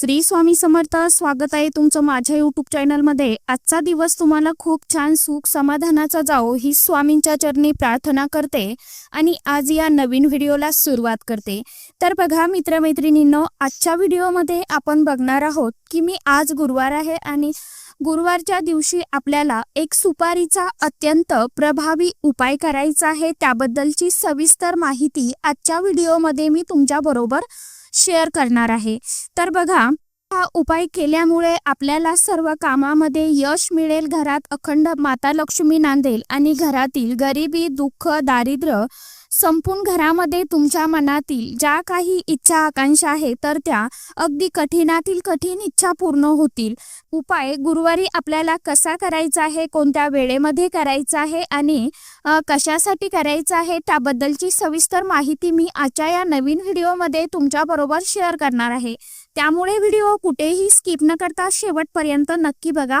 श्री स्वामी समर्थ स्वागत आहे तुमचं माझ्या युट्यूब चॅनलमध्ये आजचा दिवस तुम्हाला खूप छान सुख समाधानाचा जाओ ही स्वामींच्या चरणी प्रार्थना करते आणि आज या नवीन व्हिडिओला सुरुवात करते. तर बघा मित्रमैत्रिणींनो आजच्या व्हिडिओमध्ये आपण बघणार आहोत की मी आज गुरुवार आहे आणि गुरुवारच्या दिवशी आपल्याला एक सुपारीचा अत्यंत प्रभावी उपाय करायचा आहे. त्याबद्दलची सविस्तर माहिती आजच्या व्हिडिओमध्ये मी तुमच्या बरोबर शेअर करणार आहे. तर बघा हा उपाय केल्यामुळे आपल्याला सर्व कामामध्ये यश मिळेल. घरात अखंड माता लक्ष्मी नांदेल आणि घरातील गरिबी दुःख दारिद्र्य संपूर्ण घरामध्ये तुमच्या मनातील ज्या काही इच्छा आकांक्षा आहे तर त्या अगदी कठीणातील कठीण इच्छा पूर्ण होतील. उपाय गुरुवारी आपल्याला कसा करायचा आहे कोणत्या वेळेमध्ये करायचा आहे आणि कशासाठी करायचं आहे त्याबद्दलची सविस्तर माहिती मी आजच्या या नवीन व्हिडिओमध्ये तुमच्याबरोबर शेअर करणार आहे. त्यामुळे व्हिडिओ कुठेही स्किप न करता शेवटपर्यंत नक्की बघा.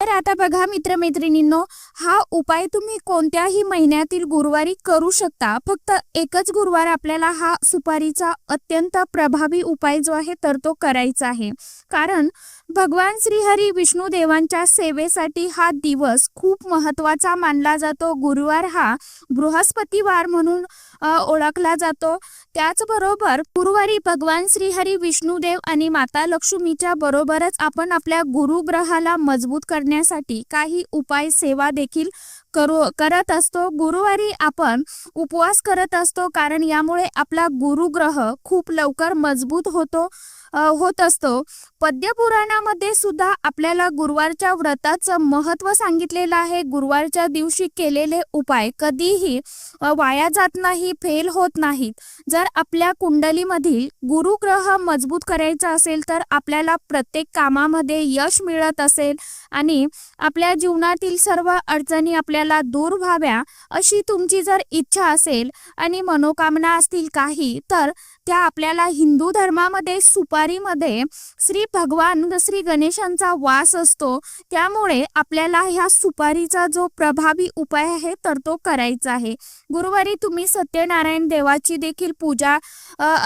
तर आता बघा मित्रमैत्रिणींनो हा उपाय तुम्ही कोणत्याही महिन्यातील गुरुवारी करू शकता. फक्त एकच गुरुवार आपल्याला हा सुपारीचा अत्यंत प्रभावी उपाय जो आहे तर तो करायचा आहे. कारण भगवान श्रीहरी विष्णू देवांच्या सेवेसाठी हा दिवस खूप महत्त्वाचा मानला जातो. गुरुवार हा बृहस्पतिवार म्हणून ओळखला जातो. त्याचबरोबर गुरुवारी भगवान श्रीहरी विष्णुदेव आणि माता लक्ष्मीच्या बरोबरच आपण आपल्या गुरुग्रहाला मजबूत करण्यासाठी काही उपाय सेवा देखील करू करत असतो. गुरुवारी आपण उपवास करत असतो कारण यामुळे आपला गुरुग्रह खूप लवकर मजबूत होतो. होत असतो. पद्यपुराणामध्ये सुद्धा आपल्याला गुरुवारच्या व्रताचं महत्त्व सांगितलेलं आहे. गुरुवारच्या दिवशी केलेले उपाय कधीही वाया जात नाही फेल होत नाहीत. जर आपल्या कुंडलीमधील गुरुग्रह मजबूत करायचा असेल तर आपल्याला प्रत्येक कामामध्ये यश मिळत असेल आणि आपल्या जीवनातील सर्व अडचणी आपल्याला दूर व्हाव्या अशी तुमची जर इच्छा असेल आणि मनोकामना असतील काही तर त्या आपल्याला हिंदू धर्मामध्ये सुपारीमध्ये श्री भगवान श्री गणेशांचा वास असतो. त्यामुळे आपल्याला ह्या सुपारीचा जो प्रभावी उपाय आहे तर तो करायचा आहे. गुरुवारी तुम्ही सत्यनारायण देवाची देखील पूजा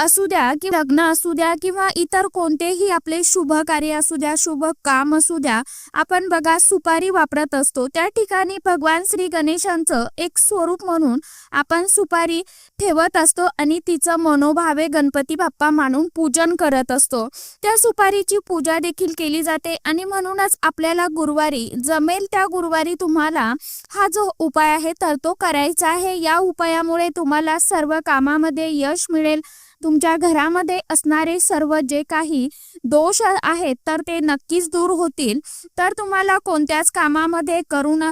असू द्या की लग्न असू द्या किंवा इतर कोणतेही आपले शुभ कार्य असू द्या शुभ काम असू द्या आपण बघा सुपारी वापरत असतो. त्या ठिकाणी भगवान श्री गणेशांचं एक स्वरूप म्हणून आपण सुपारी ठेवत असतो आणि तिचं मनोभावे गणपती बाप्पा मानून पूजन करत असतो. त्या सुपारीची पूजा देखील केली जाते आणि म्हणूनच आपल्याला गुरुवारी जमेल त्या गुरुवारी तुम्हाला हा जो उपाय आहे तर तो करायचा आहे. या उपायामुळे तुम्हाला सर्व कामामध्ये यश मिळेल. तुमच्या घरामध्ये असणारे सर्व जे काही दोष आहेत तर ते नक्कीच दूर होतील. तर तुम्हाला कोणत्याच कामामध्ये करून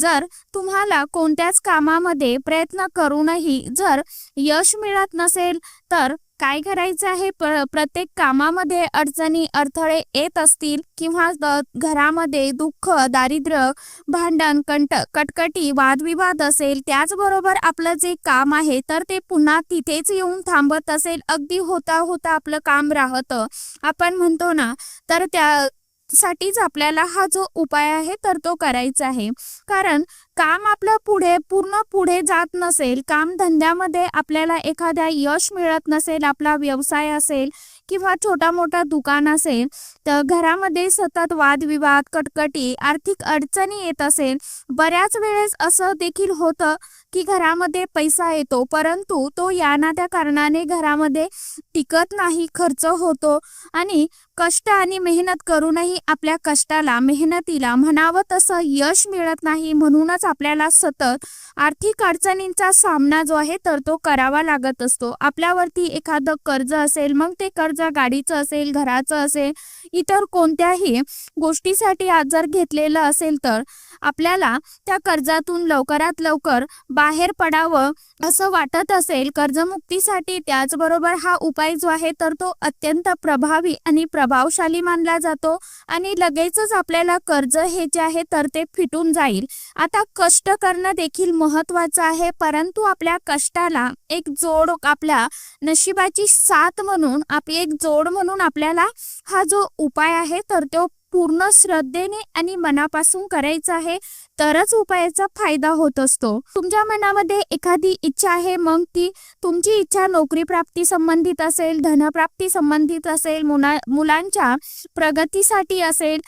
जर तुम्हाला कोणत्याच कामामध्ये प्रयत्न करूनही जर यश मिळत नसेल तर काय करायचं आहे? प्रत्येक कामामध्ये अडचणी अडथळे येत असतील किंवा द- घरामध्ये दुःख दारिद्र्य भांडण कंट कटकटी वादविवाद असेल त्याचबरोबर आपलं जे काम आहे तर ते पुन्हा तिथेच येऊन थांबत असेल. अगदी होता होता आपलं काम राहतं. आपण म्हणतो ना तर त्या साठीच आपल्याला हा जो उपाय आहे तर तो करायचा आहे. कारण काम आपलं पुढे पूर्ण पुढे जात नसेल काम धंद्यामध्ये आपल्याला एखाद्या यश मिळत नसेल आपला व्यवसाय असेल किंवा छोटा मोठा दुकान असेल तर घरामध्ये सतत वादविवाद कटकटी आर्थिक अडचणी येत असेल. बऱ्याच वेळेस असं देखील होतं की घरामध्ये पैसा येतो परंतु तो या ना त्या कारणाने घरामध्ये टिकत नाही खर्च होतो आणि कष्ट आणि मेहनत करूनही आपल्या कष्टाला मेहनतीला म्हणावं तसं यश मिळत नाही. म्हणूनच आपल्याला सतत आर्थिक अडचणींचा सामना जो आहे तर तो करावा लागत असतो. आपल्यावरती एखादं कर्ज असेल मग ते कर्ज गाडीचं असेल घराचं असेल इतर कोणत्याही गोष्टीसाठी आज जर घेतलेलं असेल तर आपल्याला त्या कर्जातून लवकरात लवकर बाहेर पडावं असं वाटत असेल कर्जमुक्तीसाठी त्याचबरोबर हा उपाय जो आहे तर तो अत्यंत प्रभावी आणि प्रभावशाली मानला जातो आणि लगेचच आपल्याला कर्ज हे जे आहे तर ते फिटून जाईल. आता कष्ट करणं देखील महत्वाचं आहे परंतु आपल्या कष्टाला एक जोड आपल्या नशिबाची साथ म्हणून आपली एक जोड म्हणून आपल्याला हा जो उपाय आहे तर तो पूर्ण श्रद्धेने आणि मनापासून करायचं आहे तरच उपायाचा फायदा होत असतो. तुमच्या मनामध्ये एखादी इच्छा आहे मग ती तुमची इच्छा नोकरी प्राप्ती संबंधित असेल धनप्राप्ती संबंधित असेल मुला मुलांच्या प्रगतीसाठी असेल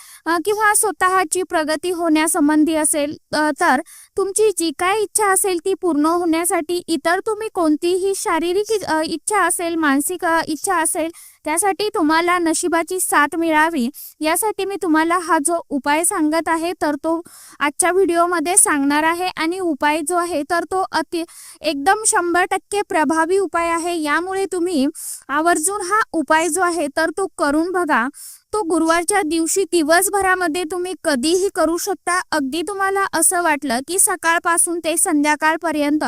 किंवा स्वतःची प्रगती होण्यासंबंधी असेल तर तुमची जी काय इच्छा असेल ती पूर्ण होण्यासाठी इतर तुम्ही कोणतीही शारीरिक इच्छा असेल मानसिक इच्छा असेल त्यासाठी तुम्हाला नशिबाची साथ मिळावी. यासाठी मी तुम्हाला हा जो उपाय सांगत आहे तर तो आजच्या व्हिडिओमध्ये सांगणार आहे. आणि उपाय जो आहे तर तो अति एकदम शंभर टक्के प्रभावी उपाय आहे. यामुळे तुम्ही आवर्जून हा उपाय जो आहे तर तो करून बघा. तो गुरुवारच्या दिवशी दिवसभरामध्ये तुम्ही कधीही करू शकता. अगदी तुम्हाला असं वाटलं की सकाळपासून ते संध्याकाळपर्यंत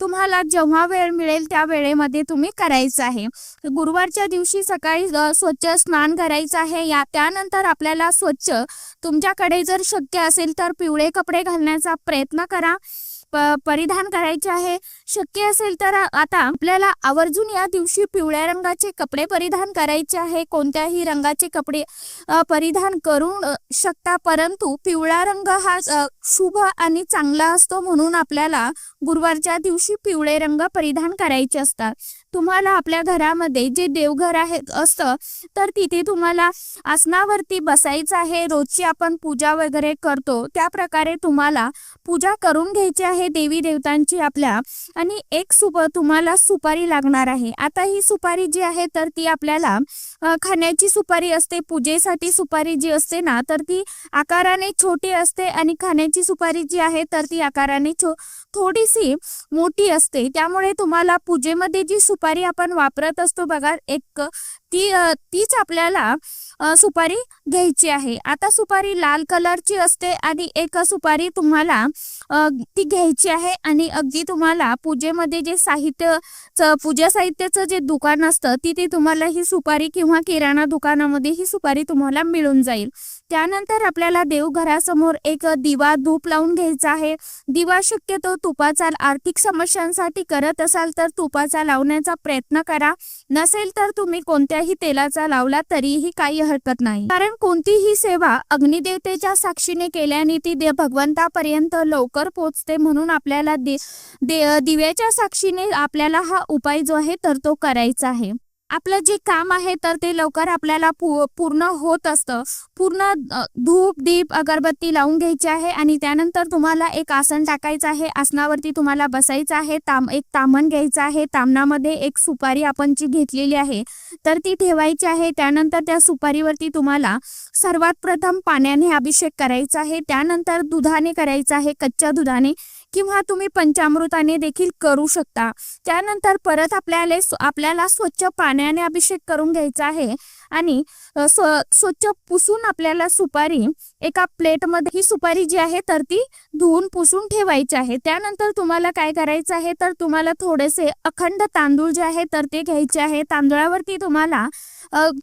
तुम्हाला जेव्हा वेळ मिळेल त्या वेळेमध्ये तुम्ही करायचं आहे. गुरुवारच्या दिवशी सकाळी स्वच्छ स्नान करायचं आहे. या त्यानंतर आपल्याला स्वच्छ तुमच्याकडे जर शक्य असेल तर पिवळे कपडे घालण्याचा प्रयत्न करा. परिधान करायचे आहे. शक्य असेल तर आता आपल्याला आवर्जून या दिवशी पिवळ्या रंगाचे कपडे परिधान करायचे आहे. कोणत्याही रंगाचे कपडे परिधान करू शकता. परंतु पिवळा रंग हा शुभ आणि चांगला असतो म्हणून आपल्याला गुरुवारच्या दिवशी पिवळे रंग परिधान करायचे असतात. तुम्हाला आपल्या घरामध्ये जे देवघर आहे असतं तर तिथे तुम्हाला आसनावरती बसायचं आहे. रोजची आपण पूजा वगैरे करतो. त्या प्रकारे तुम्हाला पूजा करून घ्यायची आहे देवी देवतांची आपल्या. आणि एक सुप तुम्हाला सुपारी लागणार आहे. आता ही सुपारी जी आहे तर ती आपल्याला खाण्याची सुपारी असते पूजेसाठी सुपारी जी असते ना तर ती आकाराने छोटी असते आणि खाण्याची सुपारी जी आहे तर ती आकाराने छो थोडीशी मोठी असते. त्यामुळे तुम्हाला पूजेमध्ये जी सुपारी सुपारी आपण वापरत असतो बघा एक ती तीच आपल्याला सुपारी घ्यायची आहे. आता सुपारी लाल कलरची असते आणि एक सुपारी तुम्हाला ती घ्यायची आहे आणि अगदी तुम्हाला पूजेमध्ये जे साहित्य पूजा साहित्याचं जे दुकान असतं तिथे तुम्हाला ही सुपारी किंवा किराणा दुकानामध्ये ही सुपारी तुम्हाला मिळून जाईल. त्यानंतर आपल्याला देवघरासमोर एक दिवा धूप लावून घ्यायचा आहे. दिवा शक्यतो तुपाचा आर्थिक समस्यांसाठी करत असाल तर तुपाचा लावण्याचा प्रयत्न करा. नसेल तर तुम्ही कोणत्याही तेलाचा लावला तरीही काही हरकत नाही. कारण कोणतीही सेवा अग्निदेवतेच्या साक्षीने केल्याने ती दे भगवंतापर्यंत लवकर पोहोचते म्हणून आपल्याला दे, दे दिव्याच्या साक्षीने आपल्याला हा उपाय जो आहे तर तो करायचा आहे. आपलं जे काम आहे तर ते लवकर आपल्याला पूर्ण होत असतं. पूर्ण धूप दीप अगरबत्ती लावून घ्यायची आहे आणि त्यानंतर तुम्हाला एक आसन टाकायचं आहे. आसनावरती तुम्हाला बसायचं आहे. ताम एक तामण घ्यायचं आहे. तामणामध्ये एक सुपारी आपण जी घेतलेली आहे तर ती ठेवायची आहे. त्यानंतर त्या सुपारीवरती तुम्हाला सर्वात प्रथम पाण्याने अभिषेक करायचा आहे. त्यानंतर दुधाने करायचा आहे कच्च्या दुधाने. किंवा तुम्ही पंचामृताने देखील करू शकता. त्यानंतर परत आपल्याला आपल्याला स्वच्छ पाण्याने अभिषेक करून घ्यायचा आहे. आणि स्व स्वच्छ पुसून आपल्याला सुपारी एका प्लेटमध्ये ही सुपारी जी आहे तर ती धुवून पुसून ठेवायची आहे. त्यानंतर तुम्हाला काय करायचं आहे तर तुम्हाला थोडेसे अखंड तांदूळ जे आहे तर ते घ्यायचे आहे. तांदळावरती तुम्हाला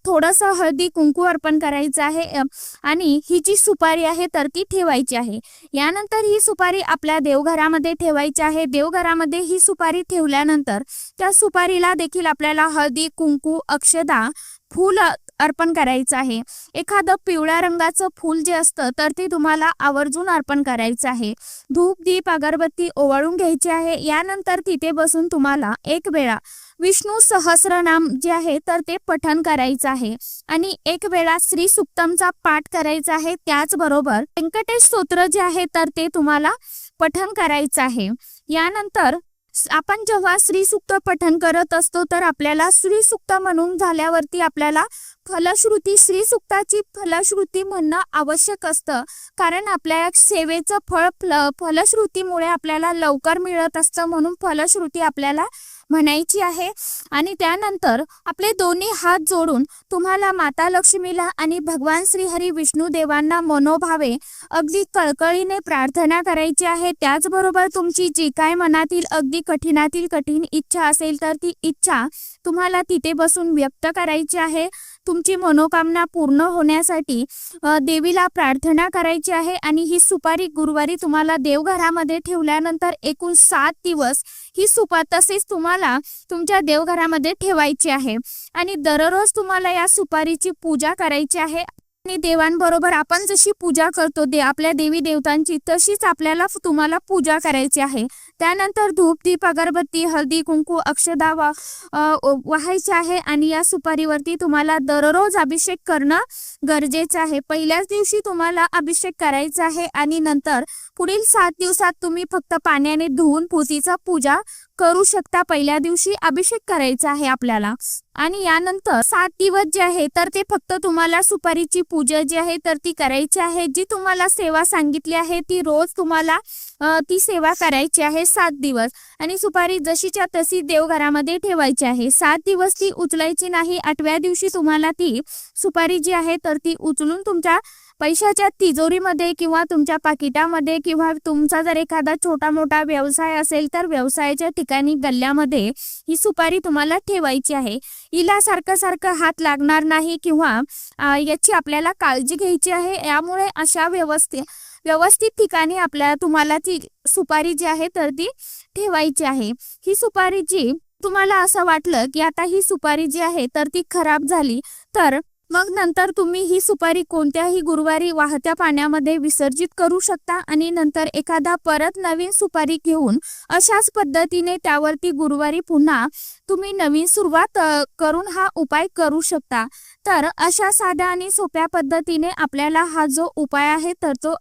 थोडासा हळदी कुंकू अर्पण करायचं आहे. आणि ही जी सुपारी आहे तर ती ठेवायची आहे. यानंतर ही सुपारी आपल्या देवघरामध्ये ठेवायची आहे. देवघरामध्ये ही सुपारी ठेवल्यानंतर त्या सुपारीला देखील आपल्याला हळदी कुंकू अक्षदा फूल अर्पण करायचं आहे. एखादं पिवळ्या रंगाचं फूल जे असतं तर ते तुम्हाला आवर्जून अर्पण करायचं आहे. धूप दीप अगरबत्ती ओवाळून घ्यायची आहे. यानंतर तिथे बसून तुम्हाला एक वेळा विष्णू सहस्रनाम जे आहे तर ते पठण करायचं आहे. आणि एक वेळा श्री सुक्तमचा पाठ करायचा आहे त्याचबरोबर व्यंकटेश स्तोत्र जे आहे तर ते तुम्हाला पठण करायचं आहे. यानंतर आपण जेव्हा श्रीसुक्त पठण करत असतो तर आपल्याला श्रीसुक्त म्हणून झाल्यावरती आपल्याला फलश्रुती श्रीसुक्ताची फलश्रुती म्हणणं आवश्यक असतं. कारण आपल्या सेवेचं फळ फलश्रुतीमुळे आपल्याला लवकर मिळत असतं म्हणून फलश्रुती आपल्याला म्हणायची आहे. आणि त्यानंतर आपले दोन्ही हात जोडून तुम्हाला माता लक्ष्मीला आणि भगवान श्रीहरी विष्णू देवांना मनोभावे अगदी कळकळीने प्रार्थना करायची आहे. त्याचबरोबर तुमची जी काय मनातील अगदी कठीणातील कठीण इच्छा असेल तर ती इच्छा तुम्हाला तिथे बसून व्यक्त करायची आहे. तुमची मनोकामना पूर्ण होण्यासाठी देवीला प्रार्थना करायची आहे आणि ही सुपारी गुरुवारी तुम्हाला देवघरामध्ये ठेवल्यानंतर एकूण सात दिवस ही सुपा तसेच तुम्हाला तुमच्या देवघरामध्ये ठेवायची आहे. आणि दररोज तुम्हाला या सुपारीची पूजा करायची आहे. आणि देवांबरोबर आपण जशी पूजा करतो दे आपल्या देवी देवतांची तशीच आपल्याला तुम्हाला पूजा करायची आहे. त्यानंतर धूप दीप अगरबत्ती हळदी कुंकू अक्षदा वा अ, वाहायचे आहे आणि या सुपारीवरती तुम्हाला दररोज अभिषेक करणं गरजेचं आहे. पहिल्याच दिवशी तुम्हाला अभिषेक करायचा आहे आणि नंतर पुढील सात दिवसात तुम्ही फक्त पाण्याने धुवून पोथीचा पूजा करू शकता. पहिल्या दिवशी अभिषेक करायचा आहे आपल्याला. आणि यानंतर सात दिवस जे आहे तर ते फक्त तुम्हाला सुपारीची पूजा जी आहे तर ती करायची आहे. जी तुम्हाला सेवा सांगितली आहे ती रोज तुम्हाला ती सेवा करायची आहे सात दिवस. आणि सुपारी जशीच्या तशी देवघरामध्ये ठेवायची आहे. सात दिवस ती उचलायची नाही आठव्या दिवशी तुम्हाला ती सुपारी जी आहे तर ती उचलून तुमच्या पैशाच्या तिजोरीमध्ये किंवा तुमच्या पाकिटामध्ये किंवा तुमचा जर एखादा छोटा मोठा व्यवसाय असेल तर व्यवसायाच्या ठिकाणी गल्ल्यामध्ये ही सुपारी तुम्हाला ठेवायची आहे. हिला सारखं सारखं हात लागणार नाही किंवा याची आपल्याला काळजी घ्यायची आहे. यामुळे अशा व्यवस्थित व्यवस्थित ठिकाणी आपल्या तुम्हाला ती सुपारी जी आहे तर ती ठेवायची आहे. ही सुपारी जी तुम्हाला असं वाटलं की आता ही सुपारी जी आहे तर ती खराब झाली तर मग नंतर तुम्ही ही सुपारी कोणत्याही गुरुवारी वाहत्या पाण्यामध्ये विसर्जित करू शकता आणि नंतर एखादा परत नवीन सुपारी घेऊन अशाच पद्धतीने त्यावरती गुरुवारी पुन्हा तुम्ही नवीन सुरुवात करून हा उपाय करू शकता. तर अशा साध्या आणि सोप्या पद्धतीने आपल्याला हा जो उपाय आहे तर तो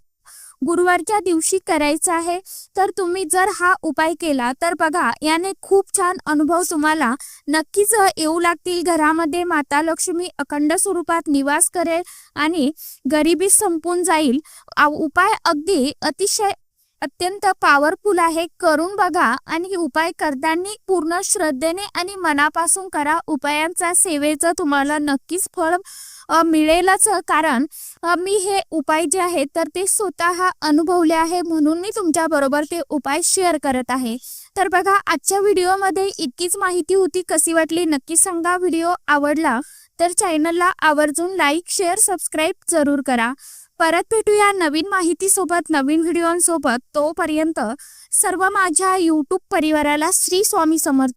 गुरुवारच्या दिवशी करायचा आहे तर तुम्ही जर हा उपाय केला तर बघा याने खूप छान अनुभव तुम्हाला नक्कीच येऊ लागतील. घरामध्ये माता लक्ष्मी अखंड स्वरूपात निवास करेल आणि गरिबी संपून जाईल. उपाय अगदी अतिशय अत्यंत पॉवरफुल आहे. करून बघा आणि उपाय करताना पूर्ण श्रद्धेने आणि मनापासून करा. उपायांचा सेवेचं तुम्हाला नक्कीच फळ मिळेलच कारण मी हे उपाय जे आहेत तर ते स्वतः अनुभवले आहे म्हणून मी तुमच्याबरोबर ते उपाय शेअर करत आहे. तर बघा आजच्या व्हिडिओमध्ये इतकीच माहिती होती कशी वाटली नक्की सांगा. व्हिडिओ आवडला तर चॅनलला आवर्जून लाईक शेअर सबस्क्राईब जरूर करा. परत भेटूया नवीन माहितीसोबत नवीन व्हिडिओंसोबत तोपर्यंत सर्व माझ्या यूट्यूब परिवाराला श्री स्वामी समर्थ.